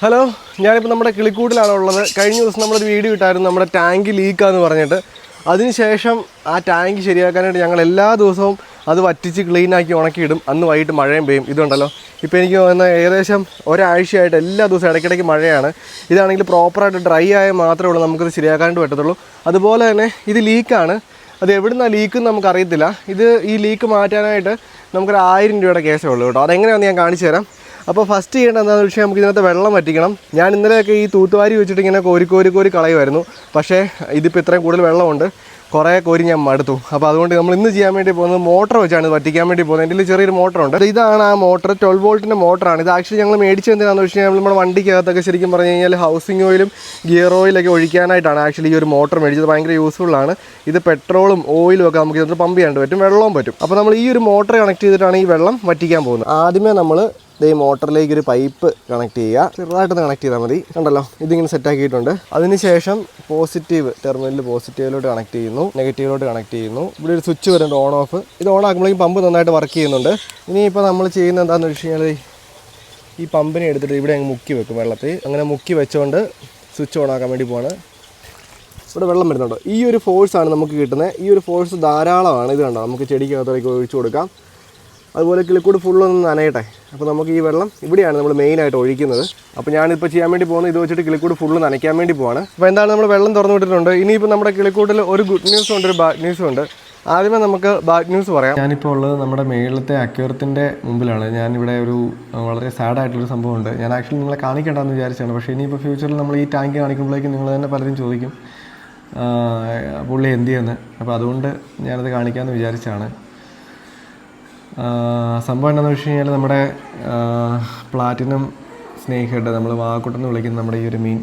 Hello ഞാനിപ്പോൾ നമ്മുടെ കിളിക്കൂട്ടിലാണ് ഉള്ളത് കഴിഞ്ഞ ദിവസം നമ്മളൊരു വീഡിയോ ഇട്ടായിരുന്നു നമ്മുടെ ടാങ്ക് ലീക്കാന്ന് പറഞ്ഞിട്ട്. അതിനുശേഷം ആ ടാങ്ക് ശരിയാക്കാനായിട്ട് ഞങ്ങൾ എല്ലാ ദിവസവും അത് വറ്റിച്ച് ക്ലീനാക്കി ഉണക്കിയിടും. അന്ന് വൈകിട്ട് മഴയും പെയ്യും. ഇതുണ്ടല്ലോ. ഇപ്പോൾ എനിക്ക് തോന്നുന്ന ഏകദേശം ഒരാഴ്ചയായിട്ട് എല്ലാ ദിവസവും ഇടയ്ക്കിടയ്ക്ക് മഴയാണ്. ഇതാണെങ്കിൽ പ്രോപ്പറായിട്ട് ഡ്രൈ ആയാൽ മാത്രമേ ഉള്ളൂ നമുക്കത് ശരിയാക്കാനായിട്ട് പറ്റത്തുള്ളൂ. അതുപോലെ തന്നെ ഇത് ലീക്കാണ്. അത് എവിടുന്നാണ് ലീക്ക് നമുക്കറിയത്തില്ല. ഇത് ഈ ലീക്ക് മാറ്റാനായിട്ട് നമുക്കൊരു ആയിരം രൂപയുടെ കേസേ ഉള്ളൂ കേട്ടോ. അതെങ്ങനെയാണെന്ന് ഞാൻ കാണിച്ചു തരാം. അപ്പോൾ ഫസ്റ്റ് ചെയ്യേണ്ട എന്താണെന്ന് വെച്ചാൽ നമുക്ക് ഇതിനകത്ത് വെള്ളം വറ്റിക്കണം. ഞാൻ ഇന്നലെയൊക്കെ ഈ തൂത്തുവാരി വെച്ചിട്ട് ഇങ്ങനെ കോരി കോരി കോരി കളയുമായിരുന്നു പക്ഷേ ഇതിപ്പോൾ ഇത്രയും കൂടുതൽ വെള്ളമുണ്ട്. കുറേ കോരി ഞാൻ മടുത്തു. അപ്പോൾ അതുകൊണ്ട് നമ്മൾ ഇന്ന് ചെയ്യാൻ വേണ്ടി പോകുന്നത് മോട്ടർ വെച്ചാണ് വറ്റിക്കാൻ വേണ്ടി പോകുന്നത്. എന്റെ ചെറിയൊരു മോട്ടറുണ്ട്. ഇതാണ് ആ മോട്ടർ. ട്വൽവ് വോൾട്ടിന്റെ മോട്ടറാണ്. ഇത് ആക്ച്വലി ഞങ്ങൾ മേടിച്ചത് എന്തിനാണെന്ന് വെച്ച് കഴിഞ്ഞാൽ നമ്മുടെ വണ്ടിക്കകത്തൊക്കെ ശരിക്കും പറഞ്ഞു കഴിഞ്ഞാൽ ഹൗസിംഗ് ഓയിലും ഗിയർ ഓയിലൊക്കെ ഒഴിക്കാനായിട്ടാണ് ആക്ച്വലി ഈ ഒരു മോട്ടർ മേടിച്ചത്. ഭയങ്കര യൂസ്ഫുള്ളാണ് ഇത് പെട്രോളും ഓയിലും ഒക്കെ നമുക്ക് ഇതിനകത്ത് പമ്പ് ചെയ്യാണ്ട് പറ്റും. വെള്ളവും പറ്റും. അപ്പോൾ നമ്മൾ ഈ ഒരു മോട്ടർ കണക്ട് ചെയ്തിട്ടാണ് ഈ വെള്ളം വറ്റിക്കാൻ പോകുന്നത്. ആദ്യമേ നമ്മൾ ഈ മോട്ടറിലേക്ക് ഒരു പൈപ്പ് കണക്ട് ചെയ്യുക. ചെറുതായിട്ടൊന്ന് കണക്ട് ചെയ്താൽ മതി. കണ്ടല്ലോ ഇതിങ്ങനെ സെറ്റ് ആക്കിയിട്ടുണ്ട്. അതിനുശേഷം പോസിറ്റീവ് ടെർമിനലിൽ പോസിറ്റീവിലോട്ട് കണക്ട് ചെയ്യുന്നു. നെഗറ്റീവിലോട്ട് കണക്ട് ചെയ്യുന്നു. ഇവിടെ ഒരു സ്വിച്ച് വരുന്നുണ്ട് ഓൺ ഓഫ് ഇത് ഓൺ ആക്കുമ്പോഴേക്കും പമ്പ് നന്നായിട്ട് വർക്ക് ചെയ്യുന്നുണ്ട്. ഇനിയിപ്പോൾ നമ്മൾ ചെയ്യുന്നത് എന്താണെന്ന് വെച്ച് കഴിഞ്ഞാൽ ഈ പമ്പിനെ എടുത്തിട്ട് ഇവിടെ അങ്ങ് മുക്കി വെക്കും വെള്ളത്തിൽ. അങ്ങനെ മുക്കി വെച്ചുകൊണ്ട് സ്വിച്ച് ഓൺ ആക്കാൻ വേണ്ടി പോവാണ്. ഇവിടെ വെള്ളം വരുന്നുണ്ടോ. ഈ ഒരു ഫോഴ്സാണ് നമുക്ക് കിട്ടുന്നത്. ഈ ഒരു ഫോഴ്സ് ധാരാളമാണ്. ഇത് കണ്ടോ നമുക്ക് ചെടിക്കകത്തേക്ക് ഒഴിച്ചു കൊടുക്കാം. അതുപോലെ കിളിക്കൂട് ഫുള്ളൊന്ന് നനയട്ടെ. അപ്പോൾ നമുക്ക് ഈ വെള്ളം ഇവിടെയാണ് നമ്മൾ മെയിനായിട്ട് ഒഴിക്കുന്നത്. അപ്പോൾ ഞാനിപ്പോൾ ചെയ്യാൻ വേണ്ടി പോകുന്നത് ഇത് വെച്ചിട്ട് കിളിക്കൂട് ഫുള്ള് നനയ്ക്കാൻ വേണ്ടി പോവാണ്. അപ്പോൾ എന്താണ് നമ്മൾ വെള്ളം തുറന്നു വിട്ടിട്ടുണ്ട്? ഇനിയിപ്പോൾ നമ്മുടെ കിളിക്കൂട്ടിൽ ഒരു ഗുഡ് ന്യൂസും ഉണ്ട് ഒരു ബാഡ് ന്യൂസും ഉണ്ട്. ആദ്യമേ നമുക്ക് ബാഡ് ന്യൂസ് പറയാം. ഞാനിപ്പോൾ ഉള്ളത് നമ്മുടെ മേളിലത്തെ അക്യൂറത്തിന്റെ മുമ്പിലാണ്. ഞാനിവിടെ ഒരു വളരെ സാഡായിട്ടുള്ളൊരു സംഭവമുണ്ട്. ഞാൻ ആക്ച്വലി നിങ്ങളെ കാണിക്കേണ്ടെന്ന് വിചാരിച്ചാണ്. പക്ഷേ ഇനിയിപ്പോൾ ഫ്യൂച്ചറിൽ നമ്മൾ ഈ ടാങ്ക് കാണിക്കുമ്പോഴേക്കും നിങ്ങൾ തന്നെ പലരും ചോദിക്കും പുള്ളി എന്ത് ചെയ്യുന്നു? അപ്പോൾ അതുകൊണ്ട് ഞാനത് കാണിക്കാമെന്ന് വിചാരിച്ചാണ്. സംഭവം എന്താണെന്ന് വെച്ച് കഴിഞ്ഞാൽ നമ്മുടെ പ്ലാറ്റിനം സ്നേക് ഹെഡ് നമ്മൾ വാക്കുട്ടെന്ന് വിളിക്കുന്ന നമ്മുടെ ഈ ഒരു മീൻ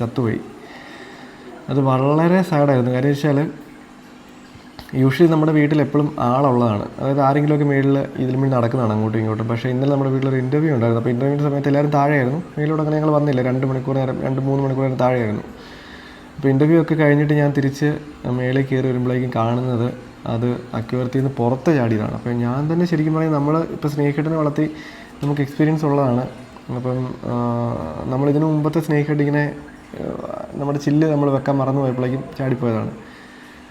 ചത്തുപോയി. അത് വളരെ സാഡായിരുന്നു. കാര്യം വെച്ചാൽ യൂഷ്വലി നമ്മുടെ വീട്ടിൽ എപ്പോഴും ആളുള്ളതാണ്. അതായത് ആരെങ്കിലുമൊക്കെ മേളിൽ ഇതിൽ മീൻ നടക്കുന്നതാണ് അങ്ങോട്ടും ഇങ്ങോട്ടും. പക്ഷേ ഇന്നലെ നമ്മുടെ വീട്ടിലൊരു ഇന്റർവ്യൂ ഉണ്ടായിരുന്നു. അപ്പോൾ ഇന്റർവ്യൂവിന്റെ സമയത്ത് എല്ലാവരും താഴെയായിരുന്നു. മേലോട്ട് അങ്ങനെ ഞങ്ങൾ വന്നില്ല. രണ്ട് മണിക്കൂർ നേരം രണ്ട് മൂന്ന് മണിക്കൂർ നേരം താഴെയായിരുന്നു. അപ്പോൾ ഇന്റർവ്യൂ ഒക്കെ കഴിഞ്ഞിട്ട് ഞാൻ തിരിച്ച് മേളിൽ കയറി വരുമ്പോഴേക്കും കാണുന്നത് അത് അക്യൂർത്തിൽ നിന്ന് പുറത്ത് ചാടിയതാണ്. അപ്പോൾ ഞാൻ തന്നെ ശരിക്കും പറയുന്നത് നമ്മൾ ഇപ്പോൾ സ്നേഹിട്ടിനെ വളർത്തി നമുക്ക് എക്സ്പീരിയൻസ് ഉള്ളതാണ്. അപ്പം നമ്മൾ നമ്മളിതിന് മുമ്പത്തെ ഇങ്ങനെ ആ, നമ്മുടെ ചില്ല് നമ്മൾ വെക്കാൻ മറന്നു പോയപ്പോഴേക്കും ചാടിപ്പോയതാണ്.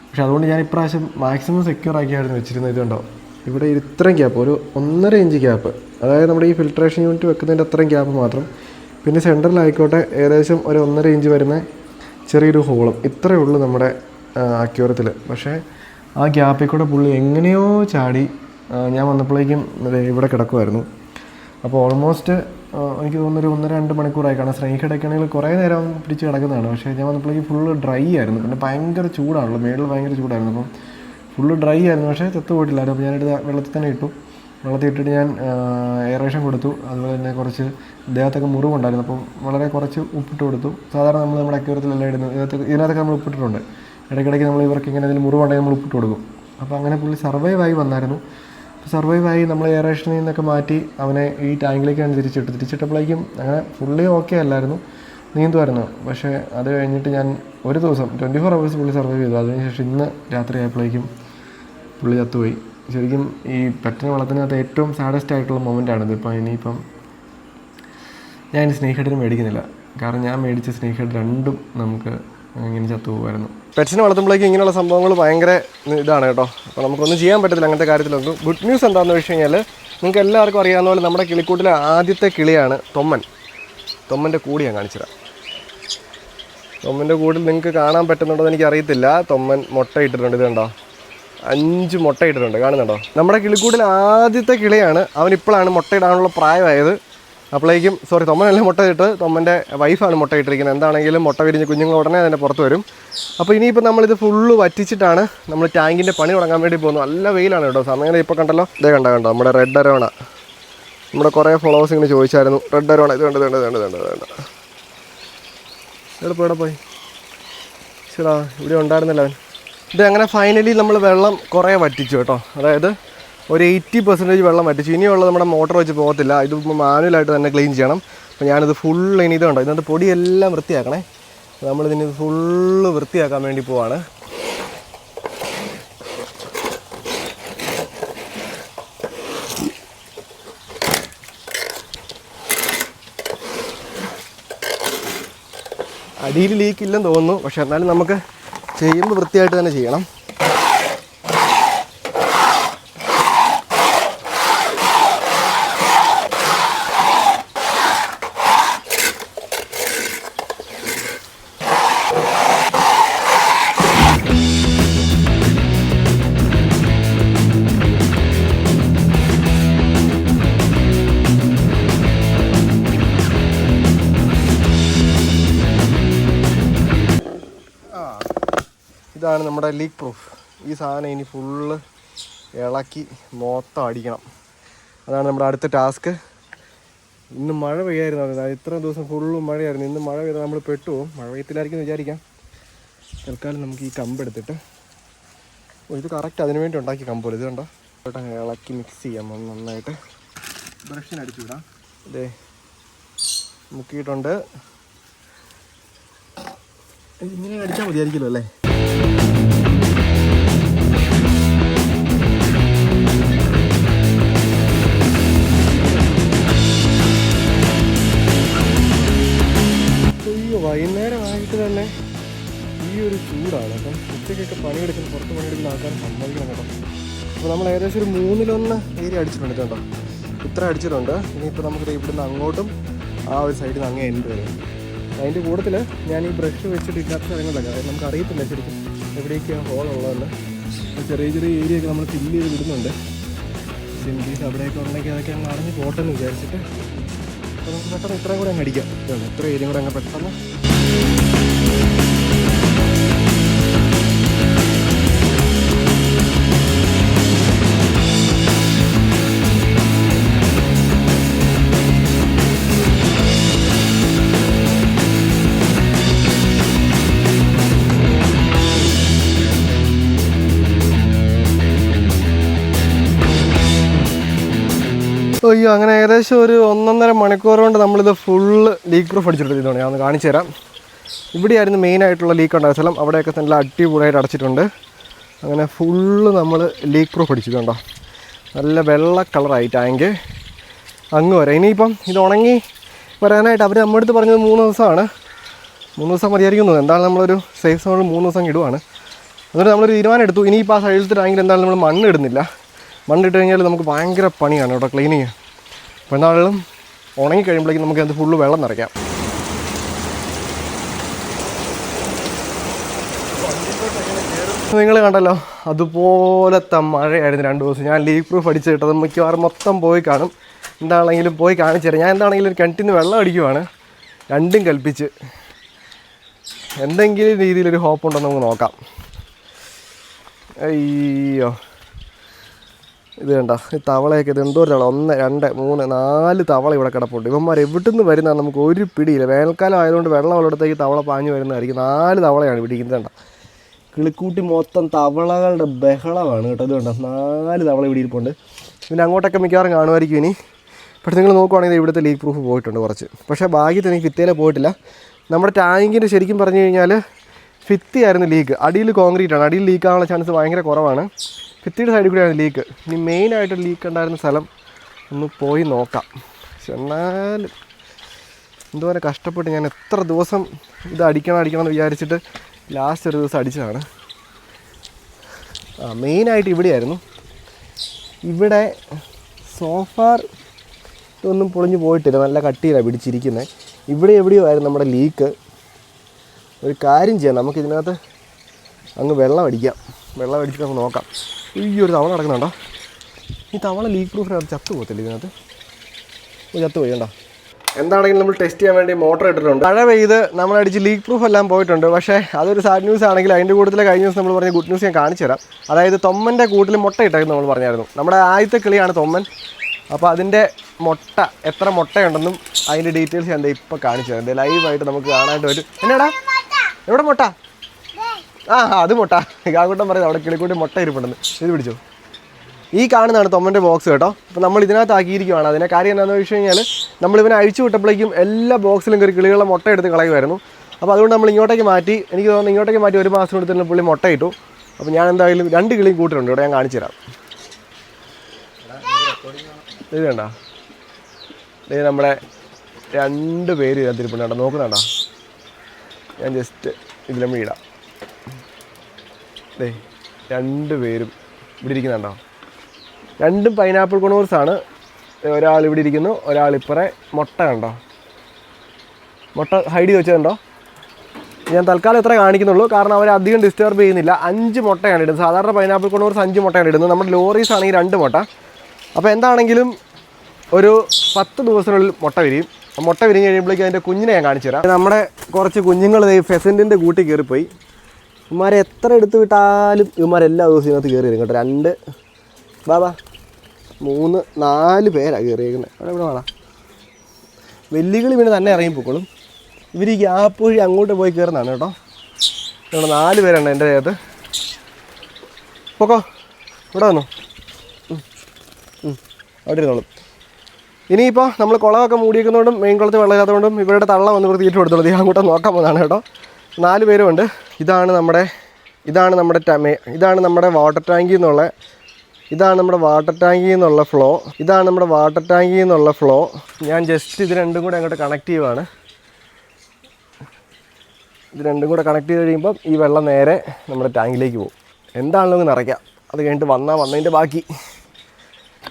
പക്ഷെ അതുകൊണ്ട് ഞാൻ ഇപ്രാവശ്യം മാക്സിമം സെക്യൂർ ആക്കിയായിരുന്നു വെച്ചിരുന്നത് ഇതുണ്ടോ ഇവിടെ ഇത്രയും ഗ്യാപ്പ് ഒരു ഒന്നര ഇഞ്ച് ഗ്യാപ്പ് അതായത് നമ്മുടെ ഈ ഫിൽട്രേഷൻ യൂണിറ്റ് വെക്കുന്നതിന്റെ അത്രയും ഗ്യാപ്പ് മാത്രം. പിന്നെ സെന്ററിലായിക്കോട്ടെ ഏകദേശം ഒരു ഒന്നര ഇഞ്ച് വരുന്ന ചെറിയൊരു ഹോളും ഇത്രയേ ഉള്ളൂ നമ്മുടെ അക്യൂറത്തിൽ പക്ഷേ ആ ഗ്യാപ്പിൽ കൂടെ പുള്ളി എങ്ങനെയോ ചാടി ഞാൻ വന്നപ്പോഴേക്കും ഇവിടെ കിടക്കുമായിരുന്നു അപ്പോൾ ഓൾമോസ്റ്റ് എനിക്ക് തോന്നുന്നൊരു ഒന്നര രണ്ട് മണിക്കൂറായി. കാരണം സ്നേഹിടയ്ക്ക് ആണെങ്കിൽ കുറേ നേരം പിടിച്ച് കിടക്കുന്നതാണ്. പക്ഷേ ഞാൻ വന്നപ്പോഴേക്കും ഫുൾ ഡ്രൈ ആയിരുന്നു. പിന്നെ ഭയങ്കര ചൂടാണല്ലോ മേളിൽ ഭയങ്കര ചൂടായിരുന്നു. അപ്പം ഫുള്ള് ഡ്രൈ ആയിരുന്നു. പക്ഷേ ചത്തു പോയിട്ടില്ലായിരുന്നു അപ്പോൾ ഞാനെടുത്ത് വെള്ളത്തിൽ തന്നെ ഇട്ടു. വെള്ളത്തിൽ ഇട്ടിട്ട് ഞാൻ എയറേഷൻ കൊടുത്തു. അതുപോലെ തന്നെ കുറച്ച് ദേഹത്തൊക്കെ മുറിവുണ്ടായിരുന്നു. അപ്പം വളരെ കുറച്ച് ഉപ്പിട്ട് കൊടുത്തു. സാധാരണ നമ്മൾ നമ്മുടെ അക്യൂരത്തിലെല്ലാം ഇടുന്നു ഇതിനകത്ത് ഇതിനകത്തൊക്കെ നമ്മൾ ഉപ്പിട്ടിട്ടുണ്ട്. ഇടയ്ക്കിടയ്ക്ക് നമ്മൾ ഇവർക്ക് ഇങ്ങനെ എന്തെങ്കിലും മുറിവുണ്ടെങ്കിൽ നമ്മൾ ഉപ്പിട്ട് കൊടുക്കും. അപ്പോൾ അങ്ങനെ പുള്ളി സർവൈവ് ആയി വന്നായിരുന്നു. സർവൈവ് ആയി നമ്മൾ എയറേഷനിൽ നിന്നൊക്കെ മാറ്റി അവനെ ഈ ടാങ്കിലേക്കാണ് തിരിച്ചിട്ട്. തിരിച്ചിട്ടപ്പോഴേക്കും അങ്ങനെ ഫുള്ളി ഓക്കെ അല്ലായിരുന്നു. നീന്തുമായിരുന്നു. പക്ഷേ അത് കഴിഞ്ഞിട്ട് ഞാൻ ഒരു ദിവസം ട്വന്റി ഫോർ അവേഴ്സ് പുള്ളി സർവൈവ് ചെയ്തു. അതിനുശേഷം ഇന്ന് രാത്രി ആയപ്പോഴേക്കും പുള്ളി ചത്തുപോയി. ശരിക്കും ഈ പെറ്റിനെ വളർത്തുന്നതിനകത്ത് ഏറ്റവും സാഡസ്റ്റ് ആയിട്ടുള്ള മൊമെന്റ് ആണിത്. ഇപ്പോൾ ഇനിയിപ്പം ഞാൻ സ്നേഹിഡിന് മേടിക്കുന്നില്ല. കാരണം ഞാൻ മേടിച്ച സ്നേഹിഡ് രണ്ടും നമുക്ക് ഇങ്ങനെ ചത്തുപോകുമായിരുന്നു. പെറ്റ്സിനെ വളർത്തുമ്പോഴേക്കും ഇങ്ങനെയുള്ള സംഭവങ്ങൾ ഭയങ്കര ഇതാണ് കേട്ടോ. അപ്പോൾ നമുക്കൊന്നും ചെയ്യാൻ പറ്റത്തില്ല അങ്ങനത്തെ കാര്യത്തിലൊന്നും. ഗുഡ് ന്യൂസ് എന്താണെന്ന് വെച്ച് കഴിഞ്ഞാൽ നിങ്ങൾക്ക് എല്ലാവർക്കും അറിയാവുന്ന പോലെ നമ്മുടെ കിളിക്കൂട്ടിലെ ആദ്യത്തെ കിളിയാണ് തൊമ്മൻ. തൊമ്മന്റെ കൂടി ഞാൻ കാണിച്ചുതരാം. തൊമ്മന്റെ കൂടിൽ നിങ്ങൾക്ക് കാണാൻ പറ്റുന്നുണ്ടോ എനിക്ക് അറിയത്തില്ല. തൊമ്മൻ മുട്ട ഇട്ടിട്ടുണ്ട്. ഇത് കണ്ടോ? അഞ്ച് മുട്ട ഇട്ടിട്ടുണ്ട്. കാണുന്നുണ്ടോ? നമ്മുടെ കിളിക്കൂട്ടിൽ ആദ്യത്തെ കിളിയാണ്. അവൻ ഇപ്പോഴാണ് മുട്ടയിടാനുള്ള പ്രായമായത്. അപ്പോഴേക്കും സോറി തൊമ്മനല്ല മുട്ട ഇട്ട് തൊമ്മന്റെ വൈഫാണ് മുട്ട ഇട്ടിരിക്കുന്നത്. എന്താണെങ്കിലും മുട്ട വിരിഞ്ഞ് കുഞ്ഞുങ്ങൾ ഉടനെ അതിന്റെ പുറത്ത് വരും. അപ്പോൾ ഇനിയിപ്പോൾ നമ്മളിത് ഫുള്ള് വറ്റിച്ചിട്ടാണ് നമ്മൾ ടാങ്കിന്റെ പണി തുടങ്ങാൻ വേണ്ടി പോകുന്നത്. നല്ല വെയിലാണ് കേട്ടോ. സമയം ഇപ്പോൾ കണ്ടല്ലോ ഇതേ കണ്ട കണ്ടോ? നമ്മുടെ റെഡ് അരോണ നമ്മുടെ കുറേ ഫോളോവേഴ്സ് ഇങ്ങനെ ചോദിച്ചായിരുന്നു. റെഡ് അരോണ ഇത് വേണ്ട വേണ്ട വേണ്ട വേണ്ട വേണ്ട എളുപ്പം എവിടെ പോയി ശരിടാ ഇവിടെ ഉണ്ടായിരുന്നില്ല അവൻ. ഇത് അങ്ങനെ ഫൈനലി നമ്മൾ വെള്ളം കുറേ വറ്റിച്ചു കേട്ടോ. അതായത് ഒരു എയ്റ്റി പെർസെന്റേജ് വെള്ളം വറ്റിച്ചു. ഇനിയുള്ളത് നമ്മുടെ മോട്ടർ വെച്ച് പോകത്തില്ല. ഇത് മാനുവലായിട്ട് തന്നെ ക്ലീൻ ചെയ്യണം. അപ്പോൾ ഞാനിത് ഫുൾ ഇനി ഇതുണ്ടോ. ഇതിനകത്ത് പൊടിയെല്ലാം വൃത്തിയാക്കണേ. നമ്മളിതിന് ഫുള്ള് വൃത്തിയാക്കാൻ വേണ്ടി പോവാണ്. അടിയിൽ ലീക്ക് ഇല്ലെന്ന് തോന്നുന്നു. പക്ഷെ എന്നാലും നമുക്ക് ചെയ്യുമ്പോൾ വൃത്തിയായിട്ട് തന്നെ ചെയ്യണം. ഇതാണ് നമ്മുടെ ലീക്ക് പ്രൂഫ് ഈ സാധനം ഇനി ഫുള്ള് ഇളക്കി മൊത്തം അടിക്കണം. അതാണ് നമ്മുടെ അടുത്ത ടാസ്ക് ഇന്ന് മഴ പെയ്യായിരുന്നു അത്. ഇത്ര ദിവസം ഫുള്ളും മഴയായിരുന്നു. ഇന്ന് മഴ പെയ്താൽ നമ്മൾ പെട്ടുപോകും മഴ പെയ്യത്തില്ലായിരിക്കും എന്ന് വിചാരിക്കാം. തൽക്കാലം നമുക്ക് ഈ കമ്പ് എടുത്തിട്ട് ഇത് കറക്റ്റ് അതിന് വേണ്ടി ഉണ്ടാക്കി കമ്പ് ഇത് കണ്ടോ? ഇളക്കി മിക്സ് ചെയ്യാം. നന്നായിട്ട് ബ്രഷിന് അടിച്ചു വിടാം. ഇതേ മുക്കിയിട്ടുണ്ട്. ഇങ്ങനെ അടിച്ചാൽ മതിയായിരിക്കുമല്ലോ അല്ലേ? ഒരു ചൂടാണ്. അപ്പം ഉച്ചയ്ക്കൊക്കെ പണിയെടുക്കുന്ന പുറത്ത് പണിയെടുക്കുന്ന ആൾക്കാർ സമ്മതിക്കണം കേട്ടോ. അപ്പോൾ നമ്മൾ ഏകദേശം ഒരു മൂന്നിലൊന്ന് ഏരിയ അടിച്ചിട്ടുണ്ട് കേട്ടോ. ഇത്ര അടിച്ചിട്ടുണ്ട്. ഇനിയിപ്പോൾ നമുക്ക് ഇവിടുന്ന് അങ്ങോട്ടും ആ ഒരു സൈഡിൽ നിന്ന് അങ്ങേ എൻഡ് വരും. അതിന്റെ കൂട്ടത്തിൽ ഞാൻ ഈ ബ്രഷ് വെച്ചിട്ട് ഇല്ലാത്ത സ്ഥലങ്ങളിലൊക്കെ അതായത് നമുക്ക് അറിയത്തില്ല ശരിക്കും എവിടെയൊക്കെയാണ് ഹോൾ ഉള്ളതെന്ന്. ചെറിയ ചെറിയ ഏരിയ ഒക്കെ നമ്മൾ ഫില്ല് ചെയ്ത് വിടുന്നുണ്ട്. സിംഗീസ് അവിടെയൊക്കെ ഉണ്ടെങ്കിൽ അതൊക്കെ അങ്ങ് അറിഞ്ഞ് പോട്ടെന്ന് വിചാരിച്ചിട്ട്. നമുക്ക് പെട്ടെന്ന് ഇത്രയും കൂടെ അങ്ങ് അടിക്കാം. ഇത്ര ഏരിയ കൂടെ അങ്ങ് പെട്ടെന്ന് അയ്യോ അങ്ങനെ ഏകദേശം ഒരു ഒന്നൊന്നര മണിക്കൂർ കൊണ്ട് നമ്മളിത് ഫുള്ള് ലീക്ക് പ്രൂഫ് അടിച്ചിട്ടുണ്ട് ഞാൻ ഒന്ന് കാണിച്ചു തരാം. ഇവിടെയായിരുന്നു മെയിൻ ആയിട്ടുള്ള ലീക്ക് ഉണ്ടായ സ്ഥലം. അവിടെയൊക്കെ നല്ല അടിപൊളിയായിട്ട് അടച്ചിട്ടുണ്ട്. അങ്ങനെ ഫുള്ള് നമ്മൾ ലീക്ക് പ്രൂഫ് അടിച്ചിട്ടുണ്ടോ നല്ല വെള്ള കളറായി ടാങ്ക് അങ്ങ് വരെ. ഇനിയിപ്പം ഇത് ഉണങ്ങി വരാനായിട്ട് അവർ നമ്മുടെ അടുത്ത് പറഞ്ഞത് മൂന്ന് ദിവസമാണ്. മൂന്ന് ദിവസം മതിയായിരിക്കും തോന്നുന്നത് എന്താണ് നമ്മളൊരു സേഫ് സോണിൽ മൂന്ന് ദിവസം ഇടുവാണ്. എന്നിട്ട് നമ്മളൊരു തീരുമാനം എടുത്തു. ഇനിയിപ്പോൾ ആ സൈഡിലത്തെ ടാങ്കിൽ എന്തായാലും നമ്മൾ മണ്ണ് ഇടുന്നില്ല. മണ്ണിട്ട് കഴിഞ്ഞാൽ നമുക്ക് ഭയങ്കര പണിയാണ് ഇവിടെ ചെയ്യാൻ അപ്പോൾ എന്തായാലും ഉണങ്ങി കഴിയുമ്പോഴേക്കും നമുക്ക് അത് ഫുള്ള് വെള്ളം നിറയ്ക്കാം. നിങ്ങൾ കണ്ടല്ലോ അതുപോലത്തെ മഴയായിരുന്നു രണ്ട് ദിവസം. ഞാൻ ലീക്ക് പ്രൂഫ് അടിച്ച് കിട്ടത് മിക്കവാറും മൊത്തം പോയി കാണും. എന്താണെങ്കിലും പോയി കാണിച്ചു തരാം. ഞാൻ എന്താണെങ്കിലും ഒരു കണ്ടിന്യൂ വെള്ളം അടിക്കുവാണ്. രണ്ടും കൽപ്പിച്ച്. എന്തെങ്കിലും രീതിയിലൊരു ഹോപ്പ് ഉണ്ടോ എന്ന് നമുക്ക് നോക്കാം. അയ്യോ. ഇത് കണ്ട ഈ തവളയൊക്കെ ഇത് എന്തോ തവള ഒന്ന് രണ്ട് മൂന്ന് നാല് തവള ഇവിടെ കിടപ്പുണ്ട്. ഇവന്മാർ എവിടുന്ന് വരുന്നതാണ് നമുക്ക് ഒരു പിടിയില്ല. വേനൽക്കാലം ആയതുകൊണ്ട് വെള്ളം ഉള്ളിടത്തേക്ക് തവള പാഞ്ഞു വരുന്നതായിരിക്കും. നാല് തവളയാണ് പിടിക്കുന്നത് കണ്ട. കിളിക്കൂട്ടി മൊത്തം തവളകളുടെ ബഹളമാണ് കേട്ടോ. ഇത് കണ്ടോ നാല് തവള ഇവിടെ ഇരിപ്പുണ്ട്. പിന്നെ അങ്ങോട്ടൊക്കെ മിക്കവാറും കാണുമായിരിക്കും ഇനി. പക്ഷേ നിങ്ങൾ നോക്കുവാണെങ്കിൽ ഇവിടുത്തെ ലീക്ക് പ്രൂഫ് പോയിട്ടുണ്ട് കുറച്ച്. പക്ഷേ ഭാഗ്യത്തിന് എനിക്ക് ഫിത്തേലെ പോയിട്ടില്ല. നമ്മുടെ ടാങ്കിന്റെ ശരിക്കും പറഞ്ഞു കഴിഞ്ഞാൽ ഫിത്തിയായിരുന്നു ലീക്ക് അടിയിൽ കോൺക്രീറ്റ് ആണ്. അടിയിൽ ലീക്ക് ആവാനുള്ള ചാൻസ് ഭയങ്കര കുറവാണ്. ഫിത്തിയുടെ സൈഡിൽ കൂടെയാണ് ലീക്ക് ഇനി മെയിനായിട്ട് ലീക്ക് ഉണ്ടായിരുന്ന സ്ഥലം ഒന്ന് പോയി നോക്കാം. പക്ഷെ എന്നാലും എന്തോരം കഷ്ടപ്പെട്ട് ഞാൻ എത്ര ദിവസം ഇത് അടിക്കണം അടിക്കണം എന്ന് വിചാരിച്ചിട്ട് ലാസ്റ്റ് ഒരു ദിവസം അടിച്ചതാണ്. ആ മെയിനായിട്ട് ഇവിടെയായിരുന്നു. ഇവിടെ സോഫാർ ഇതൊന്നും പൊളിഞ്ഞു പോയിട്ടില്ല. നല്ല കട്ടിയിലാണ് പിടിച്ചിരിക്കുന്നത് ഇവിടെ എവിടെയോ ആയിരുന്നു നമ്മുടെ ലീക്ക് ഒരു കാര്യം ചെയ്യാം. നമുക്കിതിനകത്ത് അങ്ങ് വെള്ളം അടിക്കാം. വെള്ളം അടിച്ചിട്ട് നമുക്ക് നോക്കാം. ഈ ഒരു തവള നടക്കുന്നുണ്ടോ? ഈ തവള ലീക്ക് പ്രൂഫിനകത്ത് ചത്തു പോകത്തില്ല ഇതിനകത്ത്? ഓ, ചത്തു പോയി കണ്ടോ? എന്താണെങ്കിലും നമ്മൾ ടെസ്റ്റ് ചെയ്യാൻ വേണ്ടി മോട്ടർ ഇട്ടിട്ടുണ്ട്. മഴ പെയ്ത് നമ്മളടിച്ച് ലീക്ക് പ്രൂഫ് എല്ലാം പോയിട്ടുണ്ട്. പക്ഷേ അതൊരു സാഡ് ന്യൂസ് ആണെങ്കിൽ അതിന്റെ കൂട്ടത്തിൽ കഴിഞ്ഞ ദിവസം നമ്മൾ പറഞ്ഞ ഗുഡ് ന്യൂസ് ഞാൻ കാണിച്ചു തരാം. അതായത് തൊമ്മന്റെ കൂട്ടിൽ മുട്ട ഇട്ടേന്ന് നമ്മൾ പറഞ്ഞായിരുന്നു. നമ്മുടെ ആദ്യത്തെ കിളിയാണ് തൊമ്മൻ. അപ്പോൾ അതിന്റെ മുട്ട എത്ര മുട്ടയുണ്ടെന്നും അതിന്റെ ഡീറ്റെയിൽസ് ഞാൻ ദേ ഇപ്പോൾ കാണിച്ചു തരാം. ലൈവായിട്ട് നമുക്ക് കാണാനായിട്ട് വരും എന്നാടാ? എവിടെ മുട്ട? ആ അത് മുട്ട. കാക്കൂട്ടം പറയുന്നത് അവിടെ കിളിക്കൂട്ടി മുട്ട ഇരിപ്പുണ്ടെന്ന്. ഇത് പിടിച്ചോ. ഈ കാണുന്നതാണ് തൊമ്മന്റെ ബോക്സ് കേട്ടോ. അപ്പോൾ നമ്മൾ ഇതിനകത്ത് ആക്കിയിരിക്കുകയാണ് അതിനെ കാര്യം എന്താണെന്ന് വെച്ച് കഴിഞ്ഞാൽ നമ്മളിവനെ അഴിച്ചു വിട്ടപ്പോഴേക്കും എല്ലാ ബോക്സിലും കയറി കിളികളെ മുട്ട എടുത്ത് കളയുമായിരുന്നു. അപ്പോൾ അതുകൊണ്ട് നമ്മൾ ഇങ്ങോട്ടേക്ക് മാറ്റി എനിക്ക് തോന്നുന്നു ഇങ്ങോട്ടേക്ക് മാറ്റി ഒരു മാസം കൊണ്ട് തന്നെ പുള്ളി മുട്ട ഇട്ടു. അപ്പോൾ ഞാൻ എന്തായാലും രണ്ട് കിളിയും കൂട്ടിട്ടുണ്ട് ഇവിടെ ഞാൻ കാണിച്ചു തരാം. ഇത് വേണ്ട ഇത് നമ്മുടെ രണ്ട് പേര് ഇതിനകത്തിരിപ്പുണ്ട് കേട്ടോ. നോക്കുന്നുണ്ടോ? ഞാൻ ജസ്റ്റ് ഇതിലും ഇടാം. ദേ രണ്ട് പേരും ഇവിടെ ഇരിക്കുന്നുണ്ടോ? രണ്ടും പൈനാപ്പിൾ കൊണൂർസാണ് ഒരാൾ ഇവിടെ ഇരിക്കുന്നു ഒരാൾ ഇപ്പറേ മുട്ട കണ്ടോ? മുട്ട ഹൈഡ് ചെയ്ത് വെച്ചതുണ്ടോ? ഞാൻ തൽക്കാലം എത്ര കാണിക്കുന്നുള്ളൂ. കാരണം അവർ അധികം ഡിസ്റ്റർബ് ചെയ്യുന്നില്ല. അഞ്ച് മുട്ടയാണ് ഇടുന്നത്. സാധാരണ പൈനാപ്പിൾ കൊണൂർസ് അഞ്ച് മുട്ടയാണ് ഇടുന്നത്. നമ്മുടെ ലോറീസ് ആണെങ്കിൽ രണ്ട് മുട്ട. അപ്പോൾ എന്താണെങ്കിലും ഒരു പത്ത് ദിവസത്തിനുള്ളിൽ മുട്ട വിരിയും. മുട്ട വിരിഞ്ഞ് കഴിയുമ്പോഴേക്കും അതിന്റെ കുഞ്ഞിനെ ഞാൻ കാണിച്ചു തരാം നമ്മുടെ കുറച്ച് കുഞ്ഞുങ്ങൾ ഫെസന്റിന്റെ കൂട്ടി കയറിപ്പോയി. ഇവന്മാരെ എത്ര എടുത്ത് വിട്ടാലും ഇവന്മാരെല്ലാ ദിവസവും ഇതിനകത്ത് കയറി വരും കേട്ടോ. രണ്ട് ബാബാ മൂന്ന് നാല് പേരാണ് കയറിയേക്കുന്നത് അവിടെ ഇവിടെ വേണം വെല്ലുവിളി പിന്നെ തന്നെ ഇറങ്ങി പോക്കോളും. ഇവർ ഈ ഗ്യാപ്പ് വഴി അങ്ങോട്ട് പോയി കയറുന്നതാണ് കേട്ടോ. ഇവിടെ നാല് പേരാണ് എന്റെ അകത്ത്. പൊക്കോ. ഇവിടെ വന്നു. അവിടെ ഇരുന്നോളും. ഇനിയിപ്പോൾ നമ്മൾ കുളമൊക്കെ മൂടിയിരിക്കുന്നതുകൊണ്ടും മെയിൻ കുളത്തിൽ വെള്ളമില്ലാത്തതുകൊണ്ടും ഇവരുടെ തള്ള വന്ന് വൃത്തിയിട്ട് കൊടുത്തോളൂ. അങ്ങോട്ട് നോക്കാൻ പോകുന്നതാണ് കേട്ടോ. നാല് പേരുമുണ്ട്. ഇതാണ് നമ്മുടെ ഇതാണ് നമ്മുടെ ടമേ ഇതാണ് നമ്മുടെ വാട്ടർ ടാങ്കിൽ നിന്നുള്ള ഇതാണ് നമ്മുടെ വാട്ടർ ടാങ്കിൽ നിന്നുള്ള ഫ്ലോ ഇതാണ് നമ്മുടെ വാട്ടർ ടാങ്കിൽ നിന്നുള്ള ഫ്ലോ. ഞാൻ ജസ്റ്റ് ഇത് രണ്ടും കൂടെ അങ്ങോട്ട് കണക്ട് ചെയ്യുവാണ്. ഇത് രണ്ടും കൂടെ കണക്ട് ചെയ്ത് കഴിയുമ്പം ഈ വെള്ളം നേരെ നമ്മുടെ ടാങ്കിലേക്ക് പോകും. ഒന്ന് നിറയ്ക്കാം അത് കഴിഞ്ഞിട്ട് വന്നാൽ വന്നതിന്റെ ബാക്കി.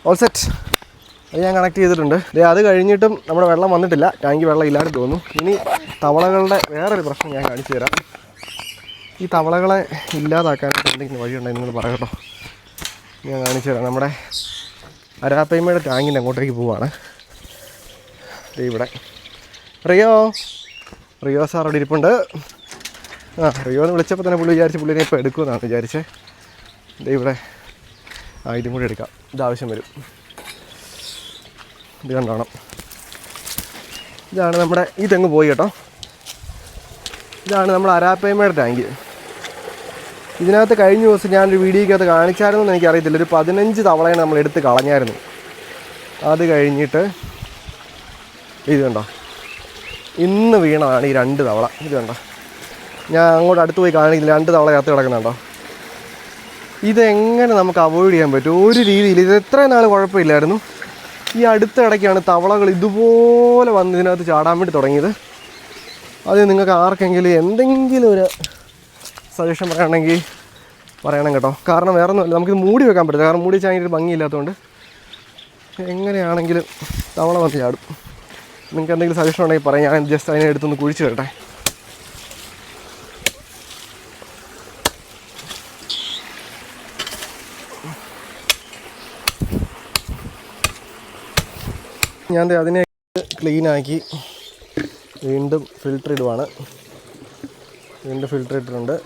ഓൾ സെറ്റ് അത് ഞാൻ കണക്ട് ചെയ്തിട്ടുണ്ട്. അത് കഴിഞ്ഞിട്ടും നമ്മുടെ വെള്ളം വന്നിട്ടില്ല. ടാങ്കി വെള്ളം ഇല്ലാതെ തോന്നുന്നു ഇനി തവളകളുടെ വേറൊരു പ്രശ്നം ഞാൻ കാണിച്ചു തരാം. ഈ തവളകളെ ഇല്ലാതാക്കാനായിട്ട് എന്തെങ്കിലും വഴിയുണ്ടെങ്കിൽ നിങ്ങൾ പറയട്ടോ ഞാൻ കാണിച്ചു തരാം. നമ്മുടെ അരാപ്പയ്മയുടെ ടാങ്കിന്റെ അങ്ങോട്ടേക്ക് പോവാണ്. ഇവിടെ. റിയോ? റിയോ സാർ അവിടെ ഇരിപ്പുണ്ട്. ആ റിയോ എന്ന് വിളിച്ചപ്പോൾ തന്നെ പുള്ളി വിചാരിച്ച് പുള്ളിനെ ഇപ്പോൾ എടുക്കുമെന്നാണ് വിചാരിച്ചത് ദേ ഇവിടെ. ആ ഇതും കൂടി എടുക്കാം. ഇത് ആവശ്യം വരും. ഇത് കണ്ടോണം. ഇതാണ് നമ്മുടെ ഈ തെങ്ങ് പോയി കേട്ടോ. ഇതാണ് നമ്മുടെ അരാപ്പയ്മയുടെ ടാങ്ക്. ഇതിനകത്ത് കഴിഞ്ഞ ദിവസം ഞാനൊരു വീഡിയോക്കകത്ത് കാണിച്ചായിരുന്നു എന്ന് എനിക്കറിയത്തില്ല. ഒരു പതിനഞ്ച് തവളയാണ് നമ്മൾ എടുത്ത് കളഞ്ഞായിരുന്നു. അത് കഴിഞ്ഞിട്ട് ഇത് കണ്ടോ? ഇന്ന് വീണതാണ് ഈ രണ്ട് തവള. ഇത് കണ്ടോ? ഞാൻ അങ്ങോട്ട് അടുത്ത് പോയി കാണിക്കില്ല രണ്ട് തവള കത്ത് കിടക്കുന്നുണ്ടോ ഇതെങ്ങനെ നമുക്ക് അവോയ്ഡ് ചെയ്യാൻ പറ്റും? ഒരു രീതിയിൽ ഇത് എത്രയും നാൾ കുഴപ്പമില്ലായിരുന്നു. ഈ അടുത്ത ഇടയ്ക്കാണ് തവളകൾ ഇതുപോലെ വന്ന് ഇതിനകത്ത് ചാടാൻ വേണ്ടി തുടങ്ങിയത്. അത് നിങ്ങൾക്ക് ആർക്കെങ്കിലും എന്തെങ്കിലും ഒരു സജഷൻ പറയുകയാണെങ്കിൽ പറയണം കേട്ടോ. കാരണം വേറെ ഒന്നുമില്ല നമുക്കിത് മൂടി വെക്കാൻ പറ്റില്ല. കാരണം മൂടി വെച്ചാൽ ഭംഗിയില്ലാത്തതുകൊണ്ട് എങ്ങനെയാണെങ്കിലും തവള വന്ന് ചാടും. നിങ്ങൾക്ക് എന്തെങ്കിലും സജഷൻ ഉണ്ടെങ്കിൽ പറയാം. ഞാൻ ജസ്റ്റ് അതിനെ എടുത്തൊന്ന് കുഴിച്ച് വരട്ടെ. ഞാൻ അതിനെ ക്ലീനാക്കി വീണ്ടും ഫിൽറ്റർ ഇടുവാണ്. വീണ്ടും ഫിൽറ്റർ ഇട്ടിട്ടുണ്ട്.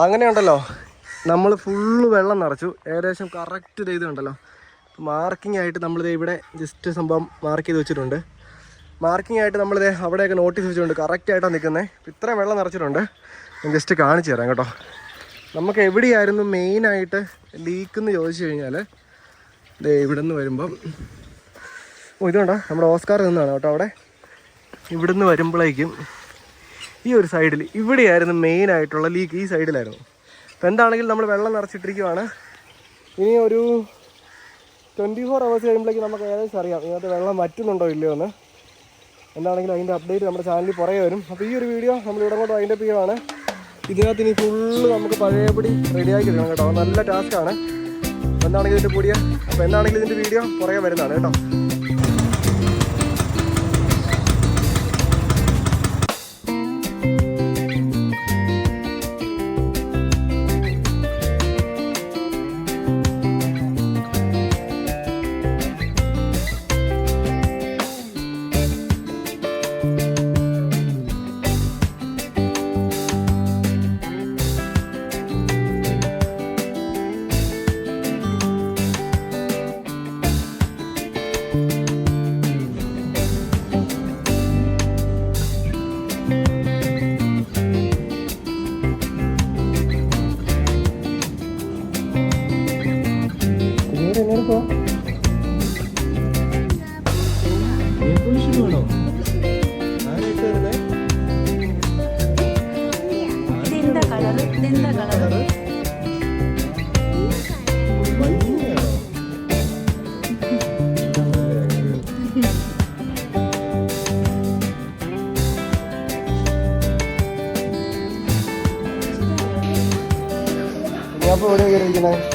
അങ്ങനെയുണ്ടല്ലോ. നമ്മൾ ഫുള്ള് വെള്ളം നിറച്ചു. ഏകദേശം കറക്റ്റ് ചെയ്തുണ്ടല്ലോ മാർക്കിംഗ് ആയിട്ട് നമ്മളിത് ഇവിടെ ജസ്റ്റ് സംഭവം മാർക്ക് ചെയ്ത് വെച്ചിട്ടുണ്ട്. മാർക്കിംഗ് ആയിട്ട് നമ്മളിത് അവിടെയൊക്കെ നോട്ടീസ് വെച്ചിട്ടുണ്ട്. കറക്റ്റായിട്ടാണ് നിൽക്കുന്നത് ഇത്രയും വെള്ളം നിറച്ചിട്ടുണ്ട്. ഞാൻ ജസ്റ്റ് കാണിച്ചു തരാം കേട്ടോ. നമുക്ക് എവിടെയായിരുന്നു മെയിനായിട്ട് ലീക്ക് എന്ന് ചോദിച്ചു കഴിഞ്ഞാൽ ദേ ഇവിടെ നിന്ന് വരുമ്പം ഓ ഇതുണ്ടോ നമ്മുടെ ഓസ്കാർ നിന്നാണ് കേട്ടോ അവിടെ. ഇവിടുന്ന് വരുമ്പോഴേക്കും ഈ ഒരു സൈഡിൽ ഇവിടെയായിരുന്നു മെയിൻ ആയിട്ടുള്ള ലീക്ക് ഈ സൈഡിലായിരുന്നു അപ്പോൾ എന്താണെങ്കിലും നമ്മൾ വെള്ളം നിറച്ചിട്ടിരിക്കുവാണ്. ഇനി ഒരു ട്വന്റി ഫോർ അവേഴ്സ് കഴിയുമ്പോഴേക്കും നമുക്ക് ഏകദേശം അറിയാം. ഇതിനകത്ത് വെള്ളം വറ്റുന്നുണ്ടോ ഇല്ലയോ എന്ന്. എന്താണെങ്കിലും അതിന്റെ അപ്ഡേറ്റ് നമ്മുടെ ചാനലിൽ പുറകെ വരും. അപ്പോൾ ഈ ഒരു വീഡിയോ നമ്മൾ ഇവിടെ കൊണ്ട് അതിന്റെ ചെയ്യുവാണ്. ഇതിനകത്ത് ഇനി ഫുള്ള് നമുക്ക് പഴയപടി റെഡിയാക്കി എടുക്കണം കേട്ടോ. നല്ല ടാസ്ക്കാണ് എന്താണെങ്കിലും ഇതിന്റെ കൂടിയ അപ്പോൾ എന്താണെങ്കിലും ഇതിന്റെ വീഡിയോ പുറകെ വരുന്നതാണ് കേട്ടോ. അപ്പോൾ എവിടെയാണ് കയറിയിരിക്കുന്നത്